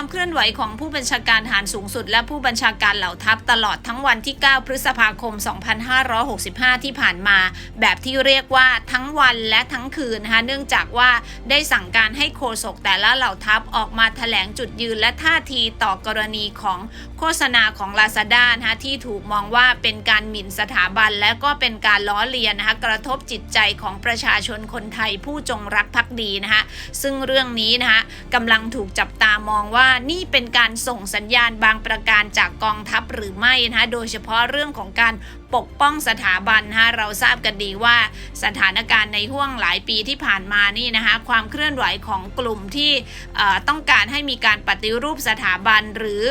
ความเคลื่อนไหวของผู้บัญชาการทหารสูงสุด และผู้บัญชาการเหล่าทัพตลอดทั้งวันที่ 9 พฤษภาคม 2565 ที่ผ่านมา แบบที่เรียกว่าทั้งวันและทั้งคืนนะคะเนื่องจากว่าได้สั่งการให้โฆษกแต่ละเหล่าทัพออกมาแถลงจุดยืนและท่าทีต่อกรณีของโฆษณาของลาซาด้านะคะที่ถูกมองว่าเป็นการหมิ่นสถาบัน และก็เป็นการล้อเลียนนะคะกระทบจิตใจของประชาชนคนไทยผู้จงรักภักดีนะคะซึ่งเรื่องนี้นะคะกำลังถูกจับตามองว่านี่เป็นการส่งสัญญาณบางประการจากกองทัพหรือไม่นะคะโดยเฉพาะเรื่องของการปกป้องสถาบันนะคะเราทราบกันดีว่าสถานการณ์ในห่วงหลายปีที่ผ่านมานี่นะคะความเคลื่อนไหวของกลุ่มที่ต้องการให้มีการปฏิรูปสถาบันหรือ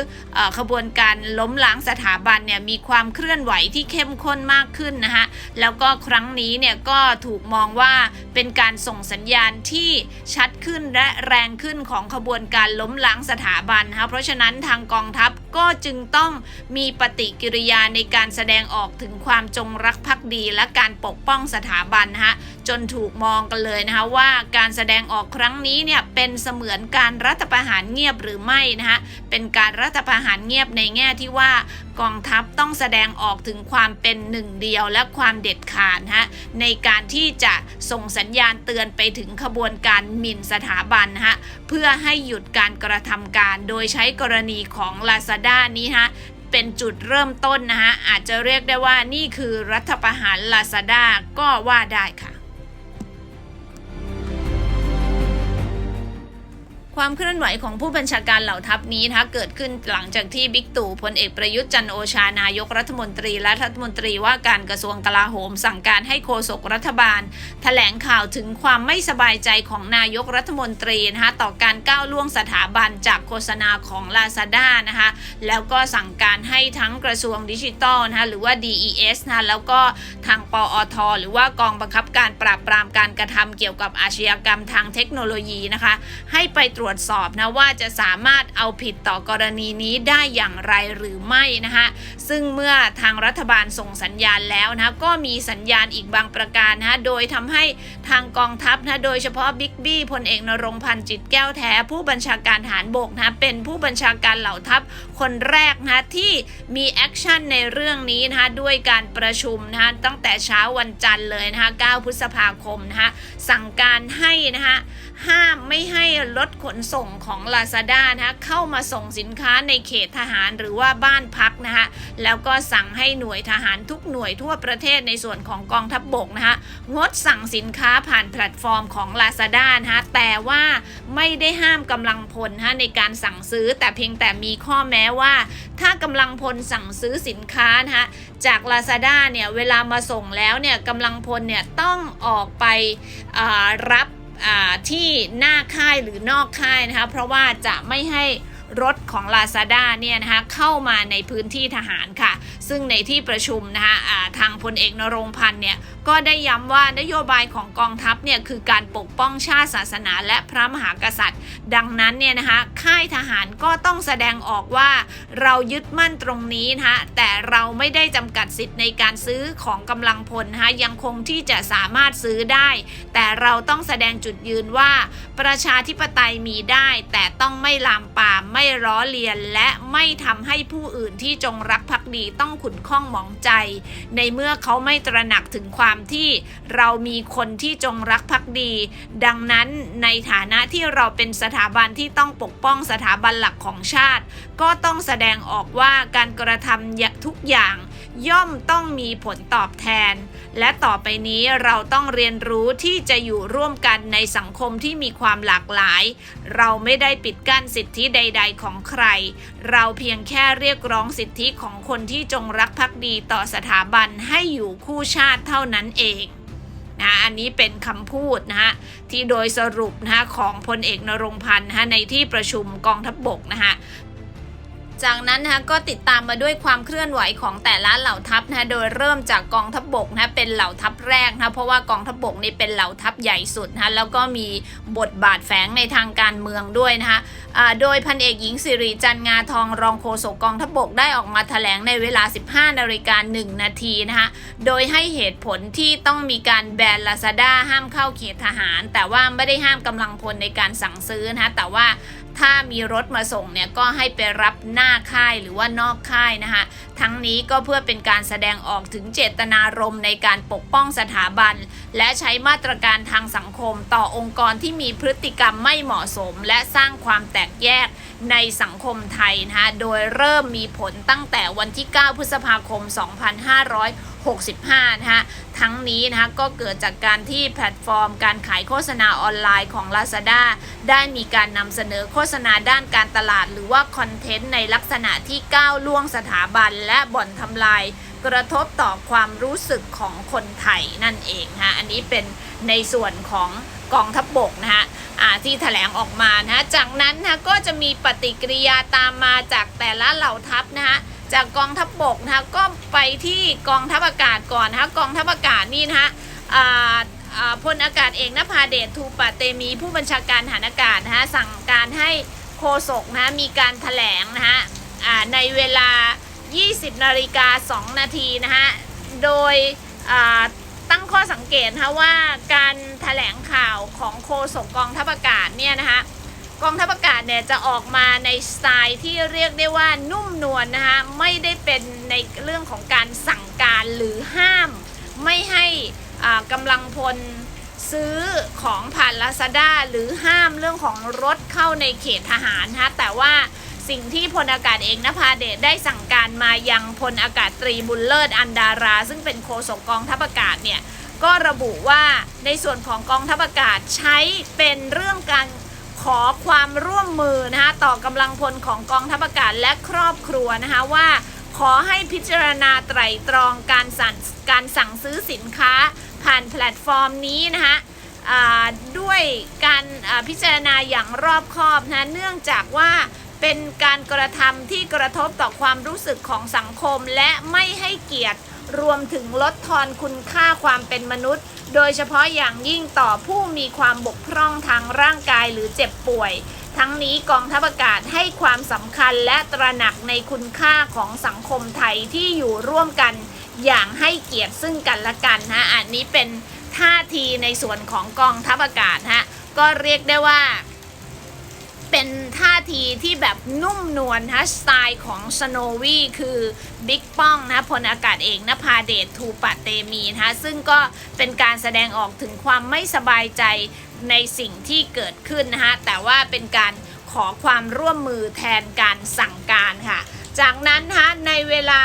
ขบวนการล้มล้างสถาบันเนี่ยมีความเคลื่อนไหวที่เข้มข้นมากขึ้นนะคะแล้วก็ครั้งนี้เนี่ยก็ถูกมองว่าเป็นการส่งสัญญาณที่ชัดขึ้นและแรงขึ้นของขบวนการล้มล้างสถาบันนะคะเพราะฉะนั้นทางกองทัพก็จึงต้องมีปฏิกิริยาในการแสดงออกถึงความจงรักภักดี และการปกป้องสถาบันนะคะจนถูกมองกันเลยนะคะว่าการแสดงออกครั้งนี้เนี่ยเป็นเสมือนการรัฐประหารเงียบหรือไม่นะคะเป็นการรัฐประหารเงียบในแง่ที่ว่ากองทัพต้องแสดงออกถึงความเป็นหนึ่งเดียวและความเด็ดขาดฮะในการที่จะส่งสัญญาณเตือนไปถึงขบวนการหมิ่นสถาบันฮะเพื่อให้หยุดการกระทำการ โดยใช้กรณีของ Lazada นี้ฮะเป็นจุดเริ่มต้นนะฮะอาจจะเรียกได้ว่านี่คือรัฐประหาร Lazada ก็ว่าได้ค่ะ ความเคลื่อนไหวของผู้บัญชาการเหล่าทัพนี้นะคะเกิดขึ้นหลังจากที่บิ๊กตู่พลเอกประยุทธ์จันโอชานายกรัฐมนตรีและรัฐมนตรีว่าการกระทรวงกลาโหม สั่งการให้โฆษกรัฐบาล แถลงข่าวถึงความไม่สบายใจของนายกรัฐมนตรีนะคะต่อการก้าวล่วงสถาบันจากโฆษณาของ l a ซ a d a นะคะแล้วก็สั่งการให้ทั้งกระทรวงดิจิทัลนะคะหรือว่า DES นะคะแล้วก็ทางปอทหรือว่ากองบังคับการปราบปรามการกระทำเกี่ยวกับอาชญากรรมทางเทคโนโลยีนะคะให้ไปตรวจสอบนะว่าจะสามารถเอาผิดต่อกรณีนี้ได้อย่างไรหรือไม่นะคะซึ่งเมื่อทางรัฐบาลส่งสัญญาณแล้วนะก็มีสัญญาณอีกบางประการนะโดยทำให้ทางกองทัพนะโดยเฉพาะบิ๊กบี้พลเอกนรงพันธ์จิตแก้วแท้ ผู้บัญชาการฐานบกนะเป็นผู้บัญชาการเหล่าทัพคนแรกนะที่มีแอคชั่นในเรื่องนี้นะคะด้วยการประชุมนะคะตั้งแต่เช้าวันจันทร์เลยนะคะ9พฤษภาคมนะคะสั่งการให้นะคะห้ามไม่ให้รถขนส่งของ Lazada นะคะเข้ามาส่งสินค้าในเขตทหารหรือว่าบ้านพักนะคะแล้วก็สั่งให้หน่วยทหารทุกหน่วยทั่วประเทศในส่วนของกองทัพบบกนะคะงดสั่งสินค้าผ่านแพลตฟอร์มของ Lazada นะคะแต่ว่าไม่ได้ห้ามกำลังพลนะคะในการสั่งซื้อแต่เพียงแต่มีข้อแม้ว่า ถ้ากำลังพลสั่งซื้อสินค้านะคะจาก Lazada เนี่ยเวลามาส่งแล้วเนี่ยกำลังพลเนี่ยต้องออกไปรับ ที่หน้าค่ายหรือนอกค่ายนะคะ เพราะว่าจะไม่ให้รถ ของ Lazada เนี่ยนะคะเข้ามาในพื้นที่ทหารค่ะ ซึ่งในที่ประชุมนะคะอ่าทางพลเอกนรงพันธ์เนี่ยก็ได้ย้ำว่านโยบายของกองทัพเนี่ยคือการปกป้องชาติศาสนาและพระมหากษัตริย์ ดังนั้นเนี่ยนะคะค่ายทหารก็ต้องแสดงออกว่าเรายึดมั่นตรงนี้นะคะแต่เราไม่ได้จำกัดสิทธิ์ในการซื้อของกำลังพลนะคะยังคงที่จะสามารถซื้อได้ แต่เราต้องแสดงจุดยืนว่าประชาธิปไตยมีได้ แต่ต้องไม่ลามปามไม่ล้อเลียนและไม่ทำให้ผู้อื่นที่จงรักภักดีต้องขุนข้องหมองใจ ในเมื่อเขาไม่ตระหนักถึงความที่เรามีคนที่จงรักภักดี ดังนั้นในฐานะที่เราเป็นสถาบันที่ต้องปกป้องสถาบันหลักของชาติ ก็ต้องแสดงออกว่าการกระทำทุกอย่าง ย่อมต้องมีผลตอบแทน และต่อไปนี้เราต้องเรียนรู้ที่จะอยู่ร่วมกันในสังคมที่มีความหลากหลาย เราไม่ได้ปิดกั้นสิทธิใด ๆ ของใคร เราเพียงแค่เรียกร้องสิทธิของคนที่จงรักภักดีต่อสถาบันให้อยู่คู่ชาติเท่านั้นเองนะอันนี้เป็นคำพูดนะฮะที่โดยสรุปนะฮะของพลเอกนรงพันธ์นะฮะในที่ประชุมกองทัพบบกนะฮะ จากนั้นนะคะก็ติดตามมาด้วยความเคลื่อนไหวของแต่ละเหล่าทัพนะคะโดยเริ่มจากกองทัพบบกนะคะเป็นเหล่าทัพแรกนะคะเพราะว่ากองทัพบบกนี่เป็นเหล่าทัพใหญ่สุดนะคะแล้วก็มีบทบาทแฝงในทางการเมืองด้วยนะคะโดยพันเอกหญิงสิริจันงาทองรองโฆษกกองทัพบบกได้ออกมาแถลงในเวลา 15นาฬิกา1นาทีนะคะโดยให้เหตุผลที่ต้องมีการแบนลาซาด้าห้ามเข้าเขตทหาร แต่ว่าไม่ได้ห้ามกำลังพลในการสั่งซื้อนะคะแต่ว่า ถ้ามีรถมาส่งเนี่ยก็ให้ไปรับหน้าค่ายหรือว่านอกค่ายนะคะ ทั้งนี้ก็เพื่อเป็นการแสดงออกถึงเจตนารมณ์ในการปกป้องสถาบัน และใช้มาตรการทางสังคมต่อองค์กรที่มีพฤติกรรมไม่เหมาะสม และสร้างความแตกแยกในสังคมไทยนะคะโดยเริ่มมีผลตั้งแต่วันที่ 9 พฤษภาคม 2500 65นะคะทั้งนี้นะคะก็เกิดจากการที่แพลตฟอร์ม การขายโฆษณาออนไลน์ของ Lazada ได้มีการนำเสนอโฆษณาด้านการตลาด หรือว่าคอนเทนต์ในลักษณะที่ก้าวล่วงสถาบัน และบ่อนทำลาย กระทบต่อความรู้สึกของคนไทยนั่นเองนะคะอันนี้เป็นในส่วนของกองทัพบบกนะคะที่แถลงออกมานะะจากนั้นนะคะก็จะมีปฏิกิริยาตามมาจากแต่ละเหล่าทัพนะคะ จากกองทัพบบกนะคะก็ไปที่กองทัพอากาศก่อนนะคะกองทัพอากาศนี่นะคะพลอากาศเอกนภาเดชทูปะเตมีผู้บัญชาการทหารอากาศนะคะสั่งการให้โฆษกนะคะมีการแถลงนะคะในเวลา 20นาฬิกา2นาทีนะฮะโดยตั้งข้อสังเกตนะคะว่าการถแถลงข่าวของโฆษกกองทัพอากาศเนี่ยนะคะ กองทัพอากาศเนี่ยจะออกมาในสไตล์ที่เรียกได้ว่านุ่มนวลนนะคะไม่ได้เป็นในเรื่องของการสั่งการหรือห้าม ไม่ให้กำลังพลซื้อของผ่านลาซาด้าหรือห้ามเรื่องของรถเข้าในเขตทหารนะคะแต่ว่าสิ่งที่พลอากาศเอกนภาเดชได้สั่งการมายังพลอากาศตรีบุญเลิศอันดารา ซึ่งเป็นโฆษกกองทัพอากาศเนี่ยก็ระบุว่าในส่วนของกองทัพอากาศใช้เป็นเรื่องการ ขอความร่วมมือนะคะต่อกำลังพลของกองทัพอากาศและครอบครัวนะคะว่า ขอให้พิจารณาไตร่ตรองการสั่งการสั่งซื้อสินค้า ผ่านแพลตฟอร์มนี้นะคะด้วยการพิจารณาอย่างรอบคอบนะเนื่องจากว่าเป็นการกระทำที่กระทบต่อความรู้สึกของสังคมและไม่ให้เกียรติ รวมถึงลดทอนคุณค่าความเป็นมนุษย์ โดยเฉพาะอย่างยิ่งต่อผู้มีความบกพร่องทางร่างกายหรือเจ็บป่วย ทั้งนี้กองทัพอากาศให้ความสำคัญและตระหนักในคุณค่าของสังคมไทยที่อยู่ร่วมกัน อย่างให้เกียรติซึ่งกันและกันนะอันนี้เป็นท่าทีในส่วนของกองทัพอากาศฮะก็เรียกได้ว่า เป็นท่าทีที่แบบนุ่มนวลนะสไตล์ของสโนวีคือบิ๊กป้องนะพลอากาศเอกนภาเดชทูปะเตมีนะซึ่งก็เป็นการแสดงออกถึงความไม่สบายใจในสิ่งที่เกิดขึ้นนะฮะแต่ว่าเป็นการขอความร่วมมือแทนการสั่งการค่ะ จากนั้นนะคะในเวลา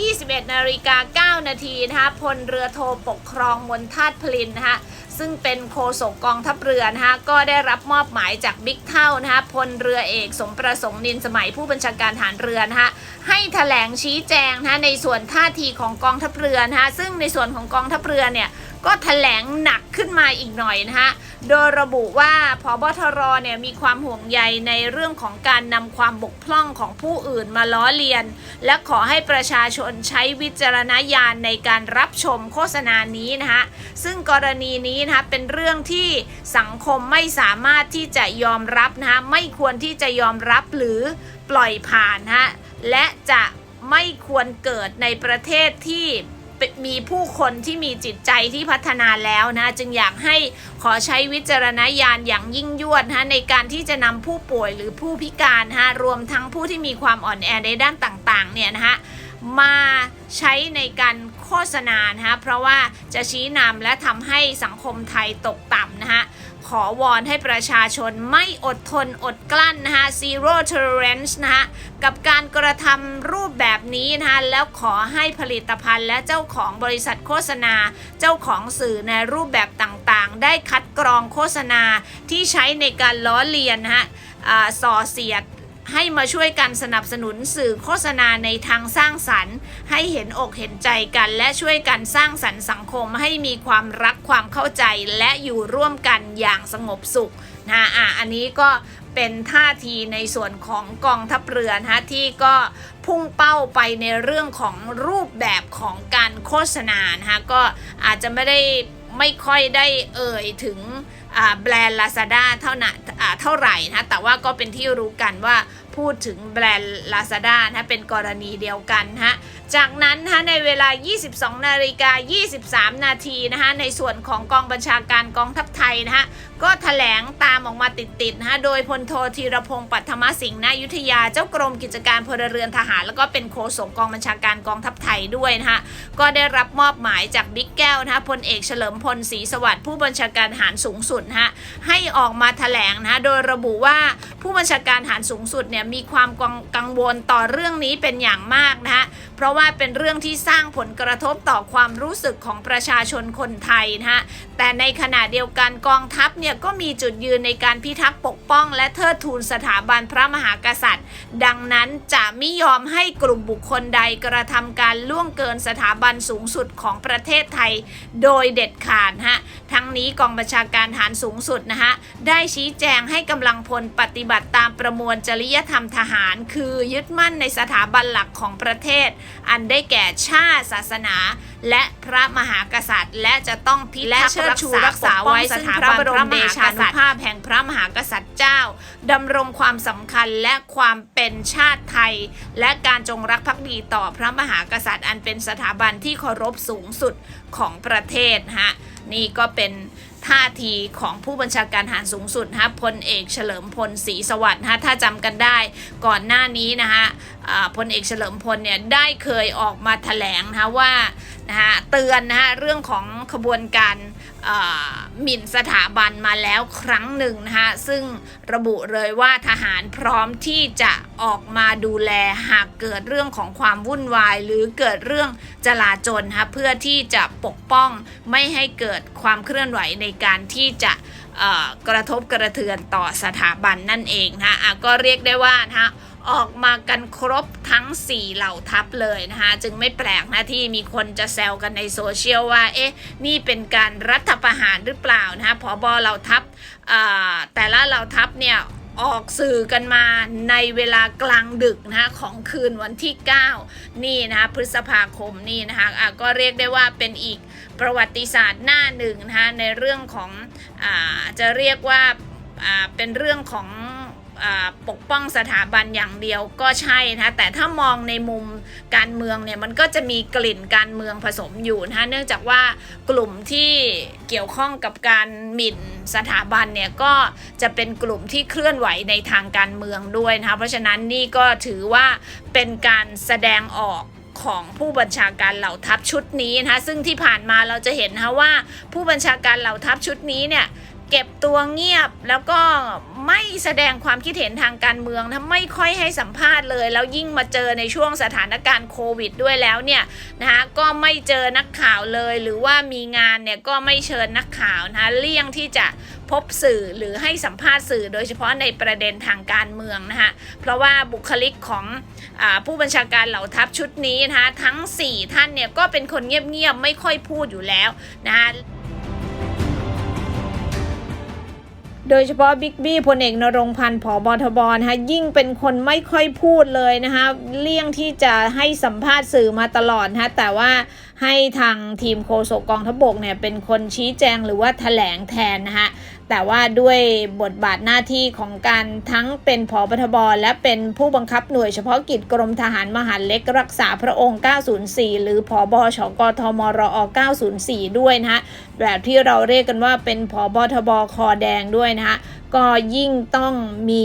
21 นาฬิกา 9 นาทีนะคะพลเรือโทปกครองมนทาตพลินนะคะซึ่งเป็นโฆษกกองทัพเรือนะคะก็ได้รับมอบหมายจากบิ๊กเท่านะคะพลเรือเอกสมประสงค์นินสมัยผู้บัญชาการฐานเรือนะคะให้แถลงชี้แจงนะคะในส่วนท่าทีของกองทัพเรือนะคะซึ่งในส่วนของกองทัพเรือเนี่ย ก็แถลงหนักขึ้นมาอีกหน่อยนะคะโดยระบุว่าพบทรเนี่ยมีความห่วงใยในเรื่องของการนำความบกพร่องของผู้อื่นมาล้อเลียน และขอให้ประชาชนใช้วิจารณญาณในการรับชมโฆษณานี้นะคะซึ่งกรณีนี้นะคะเป็นเรื่องที่สังคมไม่สามารถที่จะยอมรับนะคะไม่ควรที่จะยอมรับหรือปล่อยผ่านนะฮะและจะไม่ควรเกิดในประเทศที่ มีผู้คนที่มีจิตใจที่พัฒนาแล้วนะ จึงอยากให้ขอใช้วิจารณญาณอย่างยิ่งยวดนะในการที่จะนำผู้ป่วยหรือผู้พิการนะรวมทั้งผู้ที่มีความอ่อนแอในด้านต่างๆเนี่ยนะฮะมาใช้ในการโฆษณานะฮะเพราะว่าจะชี้นำและทำให้สังคมไทยตกต่ำนะฮะ ขอวอนให้ประชาชนไม่อดทนอดกลั้นนะคะ zero tolerance นะคะกับการกระทำรูปแบบนี้นะคะแล้วขอให้ผลิตภัณฑ์และเจ้าของบริษัทโฆษณา เจ้าของสื่อในรูปแบบต่างๆ ได้คัดกรองโฆษณาที่ใช้ในการล้อเลียนนะคะอ่าส่อเสียด ให้มาช่วยกันสนับสนุนสื่อโฆษณาในทางสร้างสรรค์ ให้เห็นอกเห็นใจกัน และช่วยกันสร้างสรรค์สังคมให้มีความรักความเข้าใจและอยู่ร่วมกันอย่างสงบสุขนะอะอันนี้ก็เป็นท่าทีในส่วนของกองทัพเรือนะที่ก็พุ่งเป้าไปในเรื่องของรูปแบบของการโฆษณานะคะก็อาจจะไม่ได้ไม่ค่อยได้เอ่ยถึง แบรนด์ Lazada เท่านั้าเท่าไหร่นะแต่ว่าก็เป็นที่รู้กันว่าพูดถึงแบรนด์ Lazada นะเป็นกรณีเดียวกันฮะจากนั้นนะในเวลา 22 นาฬิกา 23 นาทีนะคะในส่วนของกองบัญชาการกองทัพไทยนะฮะก็ถแถลงตามออกมาติดๆนะฮะโดยพลโทธีรพงศ์ปัทมสิงห์นายุทธยาเจ้ากรมกิจการพลเรือนทหาร แล้วก็เป็นโฆษกกองบัญชาการกองทัพไทยด้วยนะฮะก็ได้รับมอบหมายจากบิ๊กแก้วนะฮะพลเอกเฉลิมพลศรีสวัสดิ์ผู้บัญชาการทหารสูงสุดนะฮะให้ออกมาถแถลงนะฮะโดยระบุว่าผู้บัญชาการทหารสูงสุดเนี่ยมีความกังวลต่อเรื่องนี้เป็นอย่างมากนะฮะเพราะว่าเป็นเรื่องที่สร้างผลกระทบต่อความรู้สึกของประชาชนคนไทยนะฮะแต่ในขณะเดียวกันกองทัพเนี่ยก็มีจุดยืนในการพิทักษ์ปกป้อง และเทิดทูนสถาบันพระมหากษัตริย์ ดังนั้นจะไม่ยอมให้กลุ่มบุคคลใดกระทำการล่วงเกินสถาบันสูงสุดของประเทศไทย โดยเด็ดขาดฮะทั้งนี้กองบัญชาการฐานสูงสุดนะฮะได้ชี้แจงให้กำลังพลปฏิบัติตามประมวลจริยธรรมทหาร คือยึดมั่นในสถาบันหลักของประเทศ อันได้แก่ชาติศาสนา และพระมหากษัตริย์ และจะต้องพิทักษ์รักษารักษาไว้ซึ่งพระบรมเดชานุภาพแห่งพระมหากษัตริย์เจ้าดำรงความสำคัญและความเป็นชาติไทย และการจงรักภักดีต่อพระมหากษัตริย์ อันเป็นสถาบันที่เคารพสูงสุดของประเทศฮะนี่ก็เป็น ท่าทีของผู้บัญชาการทหารสูงสุดนะพลเอกเฉลิมพลศรีสวัสดิ์นะถ้าจำกันได้ก่อนหน้านี้นะคะพลเอกเฉลิมพลเนี่ยได้เคยออกมาแถลงนะคะว่านะคะเตือนนะคะเรื่องของขบวนการอ่า หมิ่นสถาบันมาแล้วครั้งหนึ่งนะคะซึ่งระบุเลยว่าทหารพร้อมที่จะออกมาดูแลหากเกิดเรื่องของความวุ่นวาย หรือเกิดเรื่องจลาจลนะคะเพื่อที่จะปกป้องไม่ให้เกิดความเคลื่อนไหวในการที่จะกระทบกระเทือนต่อสถาบันนั่นเองนะคะอะก็เรียกได้ว่านะคะ ออกมากันครบทั้ง 4 เหล่าทัพเลยนะคะจึงไม่แปลกนะที่มีคนจะแซวกันในโซเชียลว่าเอ๊ะนี่เป็นการรัฐประหารหรือเปล่านะคะพอบอเหล่าทัพแต่ละเหล่าทัพเนี่ยออกสื่อกันมาในเวลากลางดึกนะคะของคืนวันที่ 9 นี่นะคะพฤษภาคมนี่นะคะะก็เรียกได้ว่าเป็นอีกประวัติศาสตร์หน้าหนึ่งนะคะในเรื่องของอจะเรียกว่าเป็นเรื่องของ ปกป้องสถาบันอย่างเดียวก็ใช่นะแต่ถ้ามองในมุมการเมืองเนี่ยมันก็จะมีกลิ่นการเมืองผสมอยู่นะเนื่องจากว่ากลุ่มที่เกี่ยวข้องกับการหมิ่นสถาบันเนี่ยก็จะเป็นกลุ่มที่เคลื่อนไหวในทางการเมืองด้วยนะคะเพราะฉะนั้นนี่ก็ถือว่าเป็นการแสดงออกของผู้บัญชาการเหล่าทัพชุดนี้นะคะซึ่งที่ผ่านมาเราจะเห็นนะคะว่าผู้บัญชาการเหล่าทัพชุดนี้เนี่ย เก็บตัวเงียบแล้วก็ไม่แสดงความคิดเห็นทางการเมืองนะไม่ค่อยให้สัมภาษณ์เลย แล้วยิ่งมาเจอในช่วงสถานการณ์โควิดด้วยแล้วเนี่ยนะคะก็ไม่เจอนักข่าวเลย หรือว่ามีงานเนี่ยก็ไม่เชิญนักข่าวนะคะเลี่ยงที่จะพบสื่อหรือให้สัมภาษณ์สื่อ โดยเฉพาะในประเด็นทางการเมืองนะคะเพราะว่าบุคลิกของอผู้บัญชาการเหล่าทัพชุดนี้นะคะทั้ง 4 ท่านเนี่ยก็เป็นคนเงียบๆไม่ค่อยพูดอยู่แล้วนะคะ โดยเฉพาะบิ๊กบี้พลเอกนรงพันธ์ผอบทบนะคะยิ่งเป็นคนไม่ค่อยพูดเลยนะคะเลี่ยงที่จะให้สัมภาษณ์สื่อมาตลอดนะคะแต่ว่าให้ทางทีมโฆษกกองทพบกเนี่ยเป็นคนชี้แจงหรือว่าแถลงแทนนะคะ แต่ว่าด้วยบทบาทหน้าที่ของการทั้งเป็นผอบทบและเป็นผู้บังคับหน่วยเฉพาะกิจกรมทหารมหารเล็กรักษาพระองค์ 904 หรือผอบชกทมรอ 904 ด้วยนะฮะแบบที่เราเรียกกันว่าเป็นผอบทบคอแดงด้วยนะฮะ ก็ยิ่งต้องมี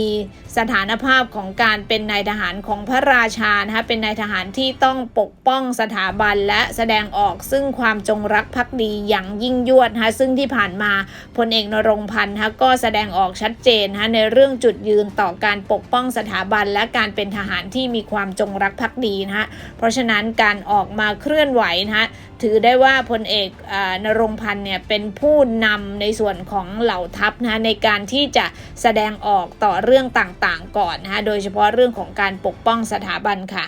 สถานภาพของการเป็นนายทหารของพระราชานะคะเป็นนายทหารที่ต้องปกป้องสถาบันและแสดงออกซึ่งความจงรักภักดีอย่างยิ่งยวดนะคะซึ่งที่ผ่านมาพลเอกนรงพันธ์นะคะก็แสดงออกชัดเจนนะคะในเรื่องจุดยืนต่อการปกป้องสถาบัน และการเป็นทหารที่มีความจงรักภักดีนะคะเพราะฉะนั้นการออกมาเคลื่อนไหวนะคะถือได้ว่าพลเอกอนรงพันธ์เนี่ยเป็นผู้นำในส่วนของเหล่าทัพนะะในการที่จะจะแสดงออกต่อเรื่องต่างๆ ก่อนนะคะโดยเฉพาะเรื่องของการปกป้องสถาบันค่ะ